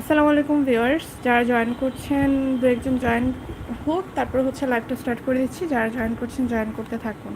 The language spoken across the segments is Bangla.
আসসালামু আলাইকুম ভিউয়ার্স, যারা জয়েন করছেন, দু একজন জয়েন হোক, তারপর হচ্ছে লাইভটা স্টার্ট করে দিচ্ছি। যারা জয়েন করছেন জয়েন করতে থাকুন।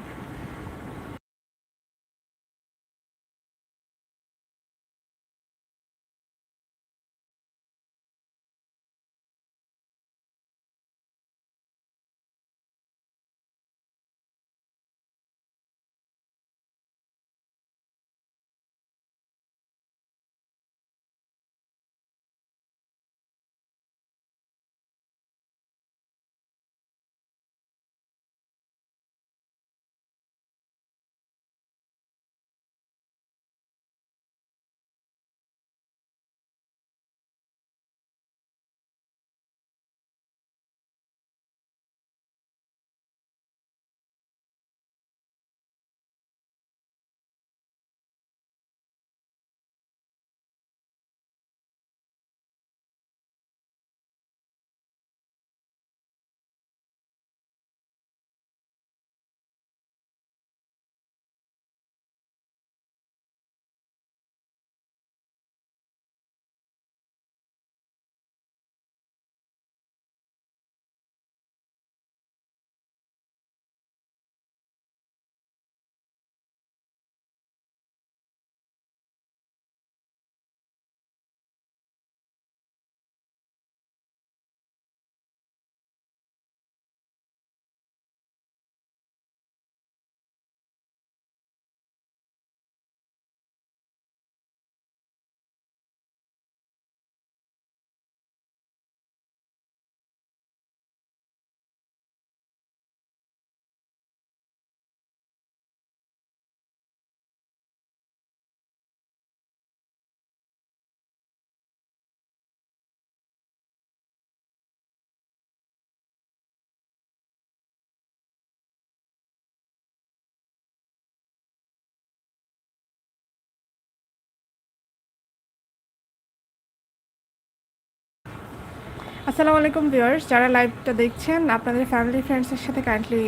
আসসালামু আলাইকুম ভিউয়ার্স, যারা লাইভটা দেখছেন, আপনাদের ফ্যামিলি ফ্রেন্ডসের সাথে কাইন্ডলি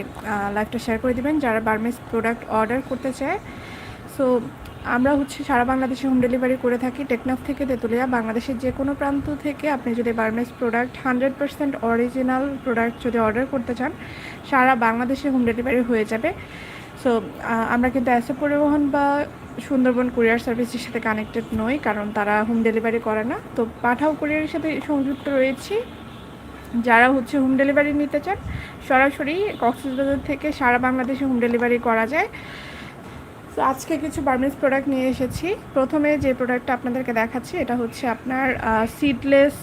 লাইভটা শেয়ার করে দিবেন, যারা বার্মেস প্রোডাক্ট অর্ডার করতে চায়। সো আমরা হচ্ছে সারা বাংলাদেশে হোম ডেলিভারি করে থাকি টেকনাফ থেকে তেঁতুলিয়া, বাংলাদেশের যে কোনো প্রান্ত থেকে আপনি যদি Burmese product hundred percent original product যদি অর্ডার করতে চান, সারা বাংলাদেশে হোম ডেলিভারি হয়ে যাবে। সো আমরা কিন্তু অ্যাসে পরিবহন বা সুন্দরবন কুরিয়ার সার্ভিসের সাথে কানেক্টেড নই, কারণ তারা হোম ডেলিভারি করে না। তো পাঠাও কুরিয়ারের সাথে সংযুক্ত রয়েছি। যারা হচ্ছে হোম ডেলিভারি নিতে চান, সরাসরি কক্সবাজার থেকে সারা বাংলাদেশে হোম ডেলিভারি করা যায়। তো আজকে কিছু বার্মিস প্রোডাক্ট নিয়ে এসেছি। প্রথমে যে প্রোডাক্টটা আপনাদেরকে দেখাচ্ছি, এটা হচ্ছে আপনার সিডলেস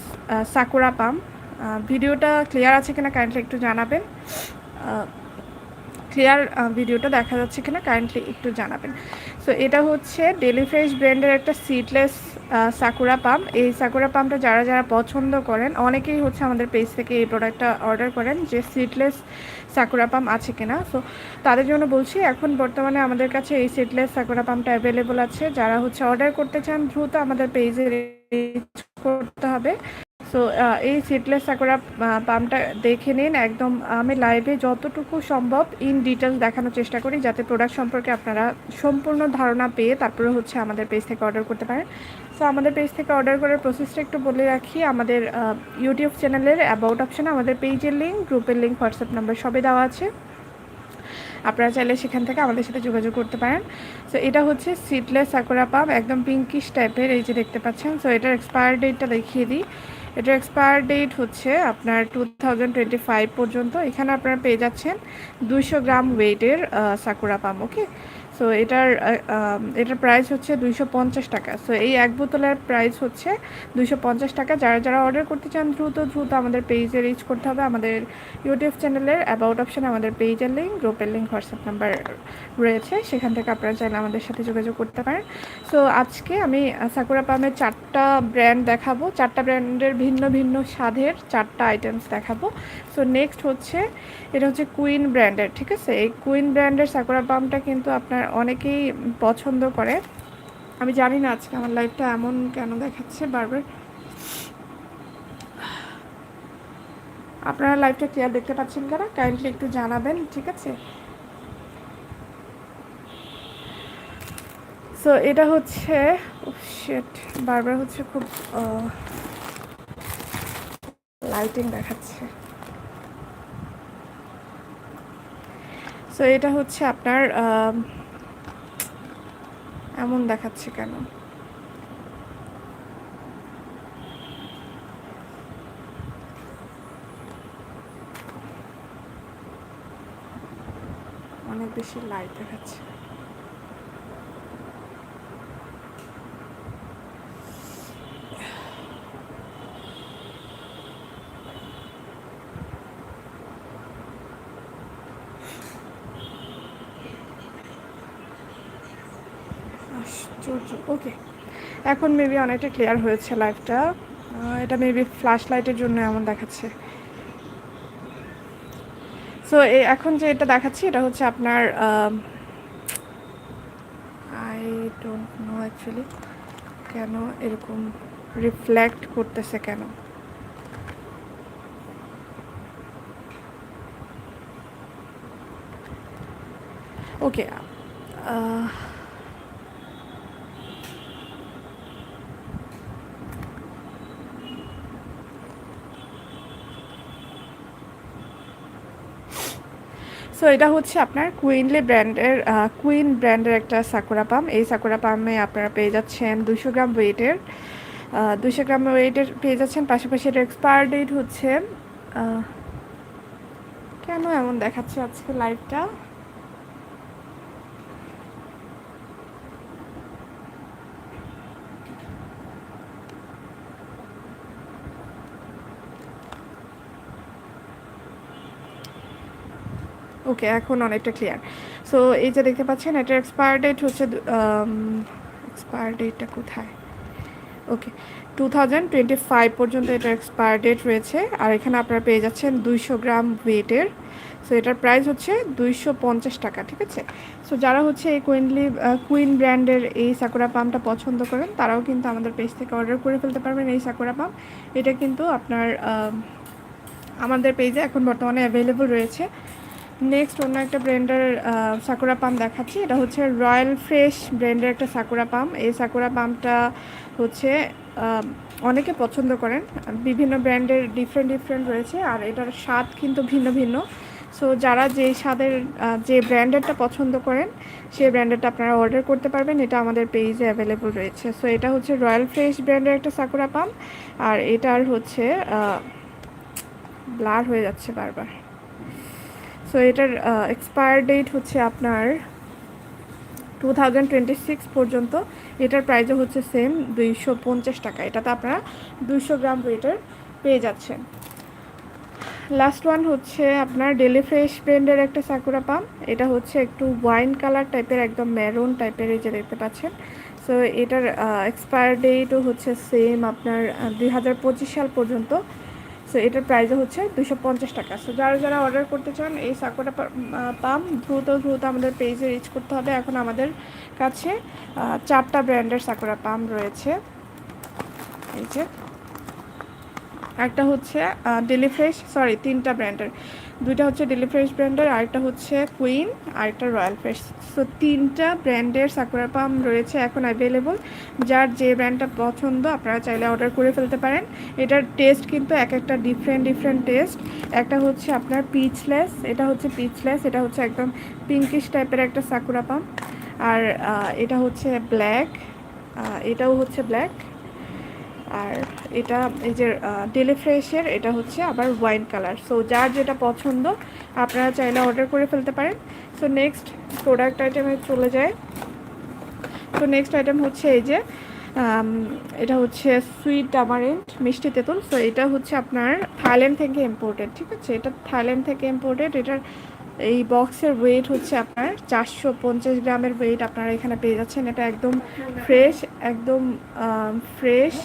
সাকুরা পাম ভিডিওটা ক্লিয়ার আছে কিনা কাইন্ডলি একটু জানাবেন। ক্লিয়ার ভিডিওটা দেখা যাচ্ছে কিনা কাইন্ডলি একটু জানাবেন। সো এটা হচ্ছে ডেলি ফ্রেশ ব্র্যান্ডের একটা সিডলেস সাকুরা পাম্প এই সাকুরা পাম্পটা যারা যারা পছন্দ করেন, অনেকেই হচ্ছে আমাদের পেজ থেকে এই প্রোডাক্টটা অর্ডার করেন যে সিডলেস সাকুরা পাম্প আছে কিনা। সো তাদের জন্য বলছি, এখন বর্তমানে আমাদের কাছে এই সিডলেস সাকুরা পাম্পটা অ্যাভেলেবল আছে। যারা হচ্ছে অর্ডার করতে চান, দ্রুত আমাদের পেজে করতে হবে। সো এই সিটলেস সাকুরা পাম্পটা দেখে নিন। একদম, আমি লাইভে যতটুকু সম্ভব ইন ডিটেলস দেখানোর চেষ্টা করি, যাতে প্রোডাক্ট সম্পর্কে আপনারা সম্পূর্ণ ধারণা পেয়ে তারপরে হচ্ছে আমাদের পেজ থেকে অর্ডার করতে পারেন। সো আমাদের পেজ থেকে অর্ডার করার প্রসেসটা একটু বলে রাখি। আমাদের ইউটিউব চ্যানেলের অ্যাবাউট অপশানে আমাদের পেজের লিঙ্ক গ্রুপের লিঙ্ক হোয়াটসঅ্যাপ নাম্বার সবই দেওয়া আছে। আপনারা চাইলে সেখান থেকে আমাদের সাথে যোগাযোগ করতে পারেন। সো এটা হচ্ছে সিটলেস সাকুরা পাম্প একদম পিঙ্কিশ টাইপের এই যে দেখতে পাচ্ছেন। সো এটার এক্সপায়ার ডেটটা দেখিয়ে দিই। এটার এক্সপায়ার ডেট হচ্ছে আপনার টু পর্যন্ত। এখানে আপনারা পেয়ে যাচ্ছেন দুইশো গ্রাম ওয়েটের সাকুরা পাম ওকে সো এটার এটার প্রাইস হচ্ছে দুইশো পঞ্চাশ টাকা। সো এই এক বোতলের প্রাইস হচ্ছে দুইশো পঞ্চাশ টাকা। যারা যারা অর্ডার করতে চান, দ্রুত দ্রুত আমাদের পেজে রিচ করতে হবে। আমাদের ইউটিউব চ্যানেলের অ্যাবাউট অপশানে আমাদের পেজের লিঙ্ক গ্রুপের লিঙ্ক হোয়াটসঅ্যাপ নাম্বার রয়েছে। সেখান থেকে আপনারা চাইলে আমাদের সাথে যোগাযোগ করতে পারেন। সো আজকে আমি সাকুরা পামের চারটা ব্র্যান্ড দেখাবো। চারটা ব্র্যান্ডের ভিন্ন ভিন্ন স্বাদের চারটা আইটেমস দেখাবো। সো নেক্সট হচ্ছে, এটা হচ্ছে কুইন ব্র্যান্ডের ঠিক আছে? এই কুইন ব্র্যান্ডের সাকুরা পামটা কিন্তু আপনার অনেকেই পছন্দ করে। আমি জানি না আজকে আমার লাইফটা এমন কেন দেখাচ্ছে বারবার। আপনারা লাইভটা ক্লিয়ার দেখতে পাচ্ছেন কেন? কাইন্ডলি একটু জানাবেন, ঠিক আছে? সো এটা হচ্ছে বারবার হচ্ছে খুব লাইটিং দেখাচ্ছে। সো এটা হচ্ছে আপনার এমন দেখাচ্ছে কেন? অনেক বেশি লাইট দেখাচ্ছে আশ্চর্য ওকে এখন মেবি অনেকটা ক্লিয়ার হয়েছে লাইফটা এটা মেবি ফ্ল্যাশ লাইটের জন্য এমন দেখাচ্ছে। সো এখন যে এটা দেখাচ্ছি, এটা হচ্ছে আপনার আই ডোন্ট নো অ্যাকচুয়ালি কেন এরকম রিফ্লেক্ট করতেছে কেন। ওকে সো এটা হচ্ছে আপনার কুইনলি ব্র্যান্ডের কুইন ব্র্যান্ডের একটা সাকুরা পাম এই সাকুরা পামে আপনারা পেয়ে যাচ্ছেন দুশো গ্রাম ওয়েটের দুশো গ্রাম ওয়েটের পেয়ে যাচ্ছেন। পাশাপাশি এটা এক্সপায়ার ডেট হচ্ছে কেন এমন দেখাচ্ছে আজকে লাইভটা ওকে, এখন অনেকটা ক্লিয়ার সো এই যে দেখতে পাচ্ছেন, এটার এক্সপায়ার ডেট হচ্ছে এক্সপায়ার ডেটটা কোথায় okay two thousand twenty five পর্যন্ত এটার এক্সপায়ার ডেট রয়েছে। আর এখানে আপনারা পেয়ে যাচ্ছেন দুইশো গ্রাম ওয়েটের সো এটার প্রাইস হচ্ছে দুইশো পঞ্চাশ টাকা, ঠিক আছে? সো যারা হচ্ছে এই কুইনলি কুইন ব্র্যান্ডের এই সাকুরা পাম্পটা পছন্দ করেন, তারাও কিন্তু আমাদের পেজ থেকে অর্ডার করে ফেলতে পারবেন এই সাকুরা পাম্প এটা কিন্তু আপনার আমাদের পেজে এখন বর্তমানে অ্যাভেলেবল রয়েছে। নেক্সট অন্য একটা ব্র্যান্ডের সাকুরা পাম্প দেখাচ্ছি। এটা হচ্ছে রয়্যাল ফ্রেশ ব্র্যান্ডের একটা সাকুরা পাম্প এই সাকুরা পাম্পটা হচ্ছে অনেকে পছন্দ করেন। বিভিন্ন ব্র্যান্ডের ডিফারেন্ট ডিফারেন্ট রয়েছে আর এটার স্বাদ কিন্তু ভিন্ন ভিন্ন। সো যারা যে স্বাদের যে ব্র্যান্ডেরটা পছন্দ করেন, সেই ব্র্যান্ডেরটা আপনারা অর্ডার করতে পারবেন। এটা আমাদের পেজে অ্যাভেলেবল রয়েছে। সো এটা হচ্ছে রয়্যাল ফ্রেশ ব্র্যান্ডের একটা সাকুরা পাম্প আর এটার হচ্ছে ব্লার হয়ে যাচ্ছে বারবার। সো এটার এক্সপায়ার ডেট হচ্ছে আপনার টু থাউজেন্ড টোয়েন্টি সিক্স পর্যন্ত। এটার প্রাইসও হচ্ছে সেম দুইশো পঞ্চাশ টাকা। এটাতে আপনারা দুইশো গ্রাম ওয়েটার পেয়ে যাচ্ছেন। লাস্ট ওয়ান হচ্ছে আপনার ডেলি ফ্রেশ ব্র্যান্ডের একটা সাকুরা পাম্প এটা হচ্ছে একটু ওয়াইন কালার টাইপের একদম ম্যারুন টাইপের এই যে দেখতে পাচ্ছেন। সো এটার এক্সপায়ার ডেটও হচ্ছে সেম আপনার দুই হাজার পঁচিশ সাল পর্যন্ত। সো এটার প্রাইসও হচ্ছে দুশো পঞ্চাশ টাকা। সো যারা যারা অর্ডার করতে চান, এই সাকোটা পাম, দ্রুত দ্রুত আমাদের পেজে রিচ করতে হবে। এখন আমাদের কাছে চারটা ব্র্যান্ডের সাকোরা পাম রয়েছে। এই যে, একটা হচ্ছে ডেলি ফ্রেশ সরি তিনটা ব্র্যান্ডের দুইটা হচ্ছে ডেলি ফ্রেশ ব্র্যান্ডের আরেকটা হচ্ছে কুইন আরেকটা রয়্যাল ফ্রেশ সো তিনটা ব্র্যান্ডের সাকুরা পাম রয়েছে এখন অ্যাভেলেবল যার যে ব্র্যান্ডটা পছন্দ, আপনারা চাইলে অর্ডার করে ফেলতে পারেন। এটার টেস্ট কিন্তু এক একটা ডিফারেন্ট ডিফারেন্ট টেস্ট একটা হচ্ছে আপনার পিচলেস এটা হচ্ছে পিচলেস এটা হচ্ছে একদম পিঙ্কিশ টাইপের একটা সাকুরা পাম আর এটা হচ্ছে ব্ল্যাক এটাও হচ্ছে ব্ল্যাক আর এটা এই যে ডেলি ফ্রেশের এটা হচ্ছে আবার ওয়াইন কালার সো যার যেটা পছন্দ, আপনারা চাইলে অর্ডার করে ফেলতে পারেন। সো নেক্সট প্রোডাক্ট আইটেমে চলে যায় তো নেক্সট আইটেম হচ্ছে এই যে এটা হচ্ছে সুইট টামারেন্ট মিষ্টি তেঁতুল। সো এটা হচ্ছে আপনার থাইল্যান্ড থেকে ইম্পোর্টেড ঠিক আছে? এটা থাইল্যান্ড থেকে ইম্পোর্টেড এটার এই বক্সের ওয়েট হচ্ছে আপনার চারশো পঞ্চাশ গ্রামের ওয়েট আপনারা এখানে পেয়ে যাচ্ছেন। এটা একদম ফ্রেশ একদম ফ্রেশ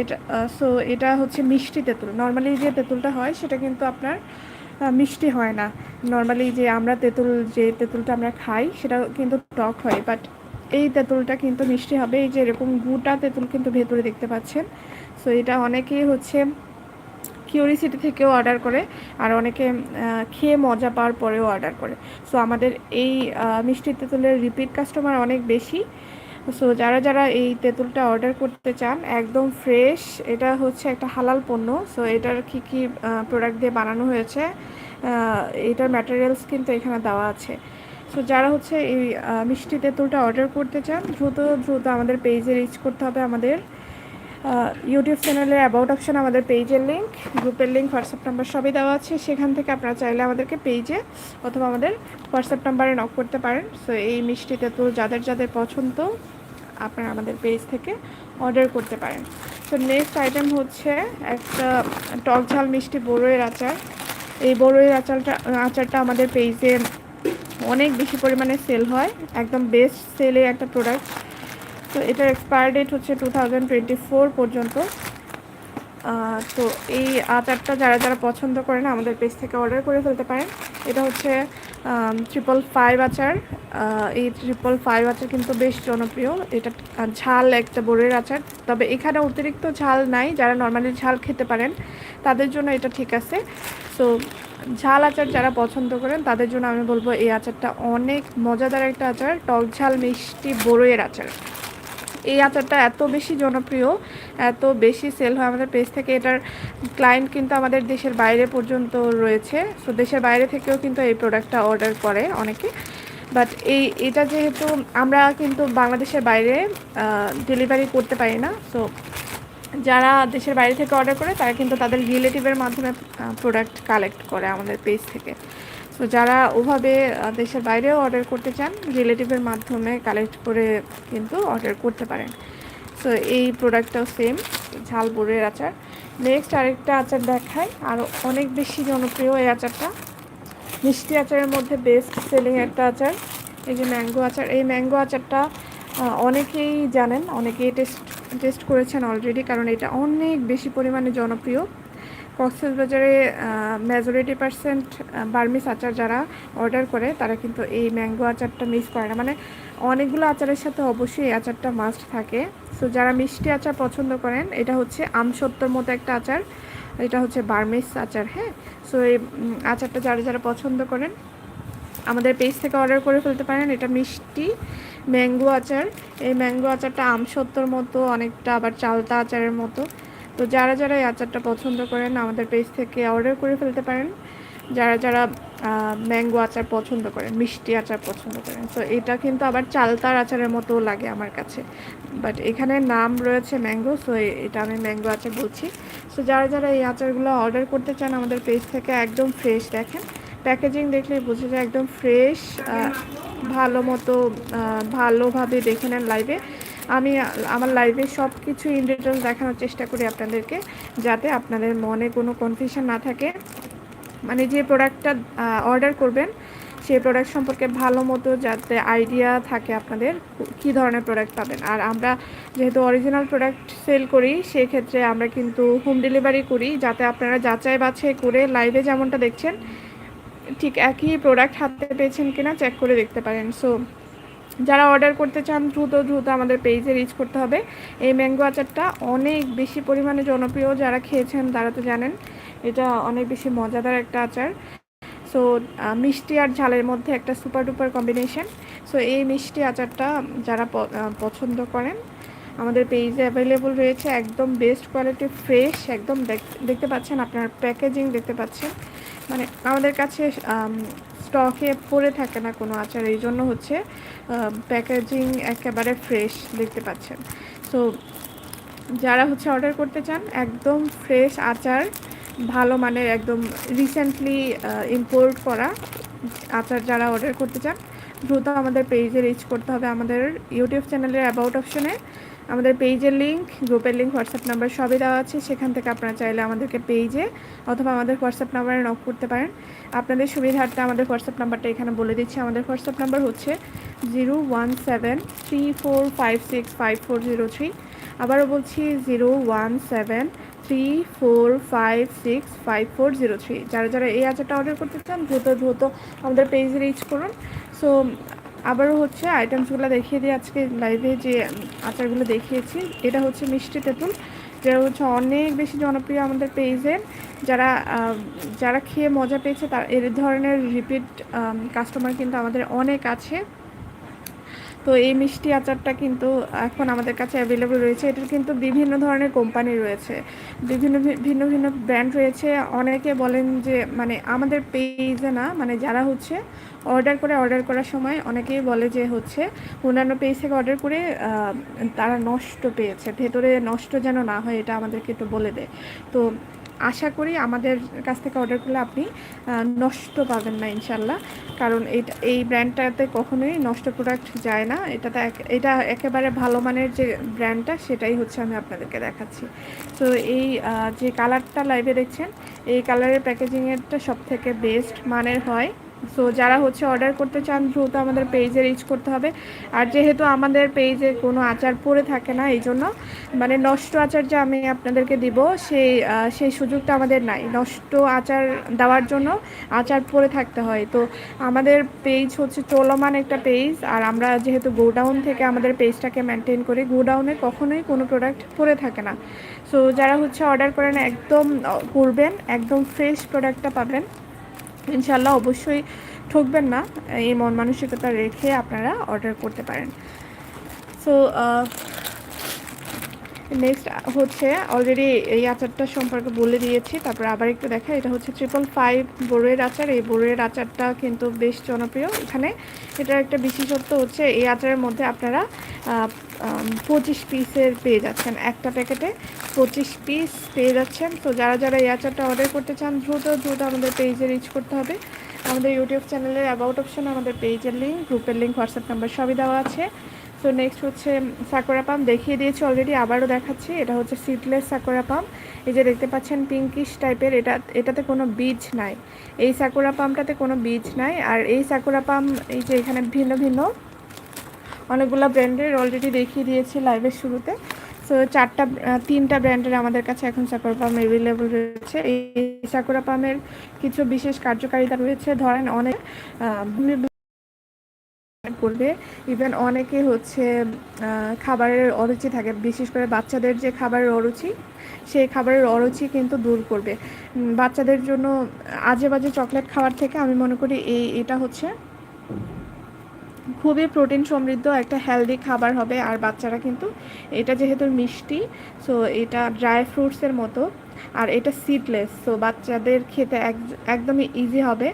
এটা সো এটা হচ্ছে মিষ্টি তেঁতুল। নর্মালি যে তেঁতুলটা হয়, সেটা কিন্তু আপনার মিষ্টি হয় না। নর্মালি যে আমরা তেঁতুল, যে তেঁতুলটা আমরা খাই, সেটা কিন্তু টক হয়। বাট এই তেঁতুলটা কিন্তু মিষ্টি হবে। এই যে এরকম গুটা তেঁতুল কিন্তু ভেতরে দেখতে পাচ্ছেন। সো এটা অনেকেই হচ্ছে কিউরিসিটি থেকেও অর্ডার করে, আর অনেকে খেয়ে মজা পাওয়ার পরেও অর্ডার করে। সো আমাদের এই মিষ্টি তেঁতুলের রিপিট কাস্টমার অনেক বেশি। সো যারা যারা এই তেঁতুলটা অর্ডার করতে চান, একদম ফ্রেশ এটা হচ্ছে একটা হালাল পণ্য। সো এটার কী কী প্রোডাক্ট দিয়ে বানানো হয়েছে এটার ম্যাটেরিয়ালস কিন্তু এখানে দেওয়া আছে। সো যারা হচ্ছে এই মিষ্টি তেঁতুলটা অর্ডার করতে চান, দ্রুত দ্রুত আমাদের পেজে রিচ করতে হবে আমাদের। ইউটিউব চ্যানেলের অ্যাবাউট অপশন আমাদের পেজের লিঙ্ক গ্রুপের লিঙ্ক হোয়াটসঅ্যাপ নাম্বার সবই দেওয়া আছে। সেখান থেকে আপনারা চাইলে আমাদেরকে পেজে অথবা আমাদের হোয়াটসঅ্যাপ নাম্বারে নক করতে পারেন। সো এই মিষ্টিতে তো যাদের যাদের পছন্দ, আপনারা আমাদের পেজ থেকে অর্ডার করতে পারেন। তো নেক্সট আইটেম হচ্ছে একটা টক ঝাল মিষ্টি বড়ইয়ের আচার। এই বড়ইয়ের আচারটা আচারটা আমাদের পেজে অনেক বেশি পরিমাণে সেল হয়। একদম বেস্ট সেলে একটা প্রোডাক্ট তো এটার এক্সপায়ার ডেট হচ্ছে টু পর্যন্ত। তো এই আচারটা যারা যারা পছন্দ করেন, আমাদের পেজ থেকে অর্ডার করে ফেলতে পারেন। এটা হচ্ছে ট্রিপল ফাইভ আচার। এই ট্রিপল ফাইভ আচার কিন্তু বেশ জনপ্রিয়। এটা ঝাল একটা বোরের আচার। তবে এখানে অতিরিক্ত ঝাল নাই। যারা নর্মালি ঝাল খেতে পারেন, তাদের জন্য এটা ঠিক আছে। সো ঝাল আচার যারা পছন্দ করেন, তাদের জন্য আমি বলব এই আচারটা অনেক মজাদার একটা আচার। টক ঝাল মিষ্টি বড়ইয়ের আচার। এই আচারটা এত বেশি জনপ্রিয়, এত বেশি সেল হয় আমাদের পেজ থেকে। এটার ক্লায়েন্ট কিন্তু আমাদের দেশের বাইরে পর্যন্ত রয়েছে। সো দেশের বাইরে থেকেও কিন্তু এই প্রোডাক্টটা অর্ডার করে অনেকে। বাট এই, এটা যেহেতু আমরা কিন্তু বাংলাদেশের বাইরে ডেলিভারি করতে পারি না। সো যারা দেশের বাইরে থেকে অর্ডার করে, তারা কিন্তু তাদের রিলেটিভের মাধ্যমে প্রোডাক্ট কালেক্ট করে আমাদের পেজ থেকে। সো যারা ওভাবে দেশের বাইরেও অর্ডার করতে চান রিলেটিভের মাধ্যমে কালেক্ট করে কিন্তু অর্ডার করতে পারেন। সো এই প্রোডাক্টটাও সেম ঝাল বোরের আচার। নেক্সট আরেকটা আচার দেখাই আরও অনেক বেশি জনপ্রিয় এই আচারটা। মিষ্টি আচারের মধ্যে বেস্ট সেলিং একটা আচার, এই যে ম্যাঙ্গো আচার। এই ম্যাঙ্গো আচারটা অনেকেই জানেন, অনেকেই টেস্ট টেস্ট করেছেন অলরেডি কারণ এটা অনেক বেশি পরিমাণে জনপ্রিয়। বাজারে মেজরিটি পার্সেন্ট বার্মিস আচার যারা অর্ডার করে, তারা কিন্তু এই ম্যাঙ্গো আচারটা মিস করে না। মানে অনেকগুলো আচারের সাথে অবশ্যই এই আচারটা মাস্ট থাকে। সো যারা মিষ্টি আচার পছন্দ করেন, এটা হচ্ছে আমসত্তর মতো একটা আচার। এটা হচ্ছে বার্মিস আচার হ্যাঁ? সো এই আচারটা যারা যারা পছন্দ করেন, আমাদের পেজ থেকে অর্ডার করে ফেলতে পারেন। এটা মিষ্টি ম্যাঙ্গো আচার। এই ম্যাঙ্গো আচারটা আমসত্তর মতো, অনেকটা আবার চালতা আচারের মতো। তো যারা যারা এই আচারটা পছন্দ করেন, আমাদের পেজ থেকে অর্ডার করে ফেলতে পারেন। যারা যারা ম্যাঙ্গো আচার পছন্দ করেন, মিষ্টি আচার পছন্দ করেন। তো এটা কিন্তু আবার চালতার আচারের মতো লাগে আমার কাছে। বাট এখানে নাম রয়েছে ম্যাঙ্গো সো এটা আমি ম্যাঙ্গো আচার বলছি। সো যারা যারা এই আচারগুলো অর্ডার করতে চান আমাদের পেজ থেকে একদম ফ্রেশ দেখেন। প্যাকেজিং দেখলে বোঝা যায় একদম ফ্রেশ ভালো মতো ভালোভাবে দেখে নেন লাইভে আমি, আমার লাইভে সব কিছু ইন ডিটেলস দেখানোর চেষ্টা করি আপনাদেরকে, যাতে আপনাদের মনে কোনো কনফিউশন না থাকে। মানে যে প্রোডাক্টটা অর্ডার করবেন, সেই প্রোডাক্ট সম্পর্কে ভালো মতো যাতে আইডিয়া থাকে আপনাদের, কি ধরনের প্রোডাক্ট পাবেন। আর আমরা যেহেতু অরিজিনাল প্রোডাক্ট সেল করি, সেক্ষেত্রে আমরা কিন্তু হোম ডেলিভারি করি, যাতে আপনারা যাচাই বাছাই করে লাইভে যেমনটা দেখছেন, ঠিক একই প্রোডাক্ট হাতে পেয়েছেন কিনা চেক করে দেখতে পারেন। সো যারা অর্ডার করতে চান, দ্রুত দ্রুত আমাদের পেজে রিচ করতে হবে। এই ম্যাঙ্গো আচারটা অনেক বেশি পরিমাণে জনপ্রিয় যারা খেয়েছেন, তারা তো জানেন, এটা অনেক বেশি মজাদার একটা আচার। সো মিষ্টি আর ঝালের মধ্যে একটা সুপার ডুপার কম্বিনেশন সো এই মিষ্টি আচারটা যারা পছন্দ করেন, আমাদের পেজে অ্যাভেলেবল রয়েছে, একদম বেস্ট কোয়ালিটি ফ্রেশ একদম দেখতে পাচ্ছেন, আপনার প্যাকেজিং দেখতে পাচ্ছেন। মানে আমাদের কাছে স্টকে পড়ে থাকে না কোনো আচার, এই জন্য হচ্ছে প্যাকেজিং একেবারে ফ্রেশ দেখতে পাচ্ছেন। সো যারা হচ্ছে অর্ডার করতে চান, একদম ফ্রেশ আচার, ভালো মানের, একদম রিসেন্টলি ইম্পোর্ট করা আচার যারা অর্ডার করতে চান, দ্রুত আমাদের পেজে রিচ করতে হবে আমাদের ইউটিউব চ্যানেলের অ্যাবাউট অপশনে আমাদের পেজের লিঙ্ক গ্রুপের লিঙ্ক হোয়াটসঅ্যাপ নাম্বার সবই দেওয়া আছে। সেখান থেকে আপনারা চাইলে আমাদেরকে পেজে অথবা আমাদের হোয়াটসঅ্যাপ নাম্বারে নক করতে পারেন। আপনাদের সুবিধার্থে আমাদের হোয়াটসঅ্যাপ নাম্বারটা এখানে বলে দিচ্ছি। আমাদের হোয়াটসঅ্যাপ নাম্বার হচ্ছে zero one seven three four five six five four zero three আবারও বলছি zero one seven three four five six five four zero three যারা যারা এই আচারটা অর্ডার করতে চান, দ্রুত দ্রুত আমাদের পেজে রিচ করুন। সো আবারও হচ্ছে আইটেমসগুলো দেখিয়ে দিই আজকে লাইভে যে আচারগুলো দেখিয়েছি, এটা হচ্ছে মিষ্টি তেঁতুল, যেটা হচ্ছে অনেক বেশি জনপ্রিয় আমাদের পেজে যারা যারা খেয়ে মজা পেয়েছে, তার, এর ধরনের রিপিট কাস্টমার কিন্তু আমাদের অনেক আছে। তো এই মিষ্টি আচারটা কিন্তু এখন আমাদের কাছে অ্যাভেলেবল রয়েছে। এটার কিন্তু বিভিন্ন ধরনের কোম্পানি রয়েছে। বিভিন্ন ভিন্ন ভিন্ন ব্র্যান্ড রয়েছে। অনেকে বলেন যে মানে আমাদের পেজে না মানে যারা হচ্ছে অর্ডার করে অর্ডার করার সময় অনেকেই বলে যে হচ্ছে অন্যান্য পেজ থেকে অর্ডার করে তারা নষ্ট পেয়েছে, ভেতরে নষ্ট যেন না হয় এটা আমাদেরকে একটু বলে দেয়। তো আশা করি আমাদের কাছ থেকে অর্ডার করলে আপনি নষ্ট পাবেন না ইনশাল্লাহ কারণ এটা, এই ব্র্যান্ডটাতে কখনোই নষ্ট প্রোডাক্ট যায় না। এটাতে এটা একেবারে ভালো মানের যে ব্র্যান্ডটা, সেটাই হচ্ছে আমি আপনাদেরকে দেখাচ্ছি। তো এই যে কালারটা লাইভে দেখছেন, এই কালারের প্যাকেজিংয়েরটা সব থেকে বেস্ট মানের হয় সো যারা হচ্ছে অর্ডার করতে চান, দ্রুত আমাদের পেজে রিচ করতে হবে। আর যেহেতু আমাদের পেজে কোনো আচার পড়ে থাকে না, এই জন্য মানে নষ্ট আচার যে আমি আপনাদেরকে দিব, সেই সেই সুযোগটা আমাদের নাই। নষ্ট আচার দেওয়ার জন্য আচার পরে থাকতে হয়। তো আমাদের পেজ হচ্ছে চলমান একটা পেজ আর আমরা যেহেতু গোডাউন থেকে আমাদের পেজটাকে মেনটেন করি, গোডাউনে কখনোই কোনো প্রোডাক্ট পরে থাকে না। সো যারা হচ্ছে অর্ডার করেন, একদম করবেন, একদম ফ্রেশ প্রোডাক্টটা পাবেন। ইনশাল্লাহ অবশ্যই ঠকবেন না। এই মন মানসিকতা রেখে আপনারা অর্ডার করতে পারেন। সো নেক্সট হচ্ছে অলরেডি এই আচারটা সম্পর্কে বলে দিয়েছি, তারপর আবার একটু দেখা এটা হচ্ছে ট্রিপল ফাইভ বড়ের আচার। এই বড়ের আচারটা কিন্তু বেশ জনপ্রিয়। এখানে এটার একটা বিশেষত্ব হচ্ছে এই আচারের মধ্যে আপনারা পঁচিশ পিসের পেয়ে যাচ্ছেন। একটা প্যাকেটে পঁচিশ পিস পেয়ে যাচ্ছেন। তো যারা যারা এই আচারটা অর্ডার করতে চান, দ্রুত দ্রুত আমাদের পেজে রিচ করতে হবে। আমাদের ইউটিউব চ্যানেলের অ্যাবাউট অপশনে আমাদের পেজের লিঙ্ক গ্রুপের লিঙ্ক হোয়াটসঅ্যাপ নাম্বার সবই দেওয়া আছে। তো নেক্সট হচ্ছে সাকোরা পাম্প দেখিয়ে দিয়েছি অলরেডি আবারও দেখাচ্ছি। এটা হচ্ছে সিটলেস সাকোরা পাম্প এই যে দেখতে পাচ্ছেন পিঙ্কিশ টাইপের এটা, এটাতে কোনো বীজ নাই। এই সাকোরা পাম্পটাতে কোনো বীজ নাই। আর এই সাকোরা পাম্প এই যে এখানে ভিন্ন ভিন্ন অনেকগুলো ব্র্যান্ডের অলরেডি দেখিয়ে দিয়েছি লাইভের শুরুতে। সো চারটা তিনটা ব্র্যান্ডের আমাদের কাছে এখন সাকুরা পাম অ্যাভেলেবল রয়েছে। এই সাকুরা পামের কিছু বিশেষ কার্যকারিতা রয়েছে। ধরেন অনেক করবে। ইভেন অনেকে হচ্ছে খাবারের অরুচি থাকে। বিশেষ করে বাচ্চাদের যে খাবারের অরুচি, সেই খাবারের অরুচি কিন্তু দূর করবে। বাচ্চাদের জন্য আজে বাজে চকলেট খাওয়ার থেকে আমি মনে করি এই, এটা হচ্ছে খুবই প্রোটিন সমৃদ্ধ একটা হেলদি খাবার হবে, আর বাচ্চারা কিন্তু এটা যেহেতু মিষ্টি সো এটা ড্রাই ফ্রুটসের মতো, আর এটা সিডলেস সো বাচ্চাদের খেতে একদমই ইজি হবে।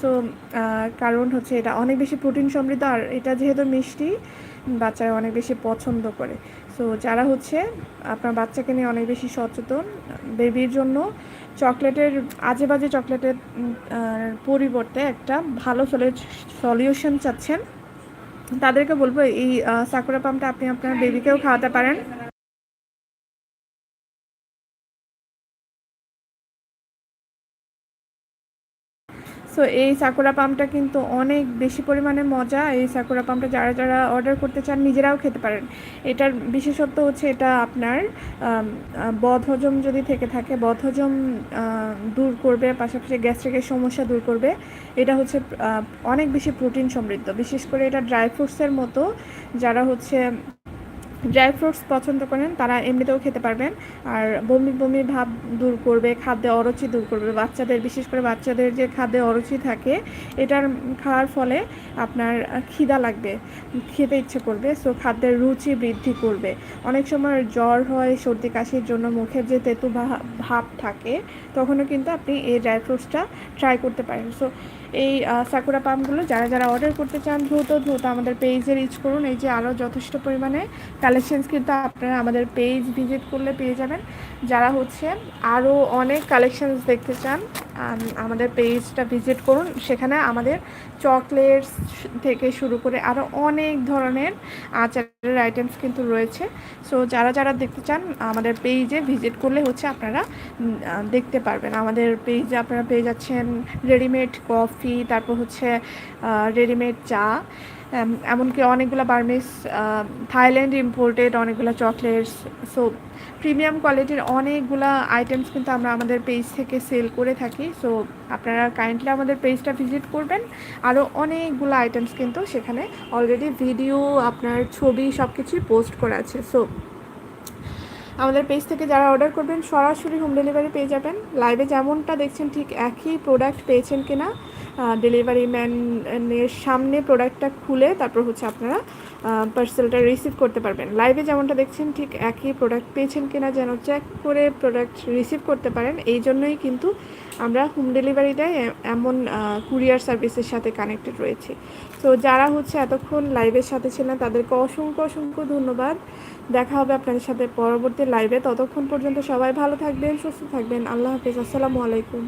সো কারণ হচ্ছে এটা অনেক বেশি প্রোটিন সমৃদ্ধ, আর এটা যেহেতু মিষ্টি, বাচ্চারা অনেক বেশি পছন্দ করে। সো যারা হচ্ছে আপনার বাচ্চাকে নিয়ে অনেক বেশি সচেতন, বেবির জন্য চকলেটের আজে বাজে চকলেটের পরিবর্তে একটা ভালো সলিউশন চাচ্ছেন। তাদেরকে বলব এই সাকুরা পামটা আপনি আপনার বেবিকেও খাওয়াতে পারেন। সো এই সাকুরা পামটা কিন্তু অনেক বেশি পরিমাণে মজা। এই সাকুরা পামটা যারা যারা অর্ডার করতে চান, নিজেরাও খেতে পারেন। এটার বিশেষত্ব হচ্ছে এটা আপনার বদহজম যদি থেকে থাকে, বদহজম দূর করবে, পাশাপাশি গ্যাস্ট্রিকের সমস্যা দূর করবে। এটা হচ্ছে অনেক বেশি প্রোটিন সমৃদ্ধ। বিশেষ করে এটা ড্রাই ফ্রুটসের মতো, যারা হচ্ছে ড্রাই ফ্রুটস পছন্দ করেন, তারা এমনিতেও খেতে পারবেন। আর বমি বমি ভাব দূর করবে, খাদ্যে অরুচি দূর করবে। বাচ্চাদের, বিশেষ করে বাচ্চাদের যে খাদ্যে অরুচি থাকে, এটার খাওয়ার ফলে আপনার খিদা লাগবে, খেতে ইচ্ছে করবে সো খাদ্যের রুচি বৃদ্ধি করবে। অনেক সময় জ্বর হয়, সর্দি কাশির জন্য মুখের যে তেতু ভাব থাকে, তখনও কিন্তু আপনি এই ড্রাই ফ্রুটসটা ট্রাই করতে পারেন। সো এই সাকুরা পামগুলো যারা যারা অর্ডার করতে চান, দ্রুত দ্রুত আমাদের পেজে রিচ করুন। এই যে আরও যথেষ্ট পরিমাণে কালেকশানস কিন্তু আপনারা আমাদের পেজ ভিজিট করলে পেয়ে যাবেন। যারা হচ্ছে আরও অনেক কালেকশানস দেখতে চান আমাদের পেজটা ভিজিট করুন। সেখানে আমাদের চকলেটস থেকে শুরু করে আরও অনেক ধরনের আচারের আইটেমস কিন্তু রয়েছে। সো যারা যারা দেখতে চান, আমাদের পেজে ভিজিট করলে হচ্ছে আপনারা দেখতে পারবেন। আমাদের পেজে আপনারা পেয়ে যাচ্ছেন রেডিমেড কফি তারপর হচ্ছে রেডিমেড চা। এমনকি অনেকগুলো বার্মিস থাইল্যান্ড ইম্পোর্টেড অনেকগুলো চকলেটস সো প্রিমিয়াম কোয়ালিটির অনেকগুলো আইটেমস কিন্তু আমরা আমাদের পেজ থেকে সেল করে থাকি সো আপনারা কাইন্ডলি আমাদের পেজটা ভিজিট করবেন। আরও অনেকগুলো আইটেমস কিন্তু সেখানে অলরেডি ভিডিও আপনার ছবি সব কিছুই পোস্ট করা আছে সো আমাদের পেজ থেকে যারা অর্ডার করবেন, সরাসরি হোম ডেলিভারি পেয়ে যাবেন। লাইভে যেমনটা দেখছেন, ঠিক একই প্রোডাক্ট পেয়েছেন কিনা। ডেলিভারি ম্যানের সামনে প্রোডাক্টটা খুলে তারপর হচ্ছে আপনারা পার্সেলটা রিসিভ করতে পারবেন। লাইভে যেমনটা দেখছেন, ঠিক একই প্রোডাক্ট পেয়েছেন কিনা যেন চেক করে প্রোডাক্ট রিসিভ করতে পারেন। এই জন্যই কিন্তু আমরা হোম ডেলিভারি দেয় এমন কুরিয়ার সার্ভিসের সাথে কানেক্টেড রয়েছে। তো যারা হচ্ছে এতক্ষণ লাইভের সাথে ছিলেন, তাদেরকে অসংখ্য অসংখ্য ধন্যবাদ। দেখা হবে আপনাদের সাথে পরবর্তী লাইভে ততক্ষণ পর্যন্ত সবাই ভালো থাকবেন, সুস্থ থাকবেন। আল্লাহ হাফিজ। আসসালামু আলাইকুম।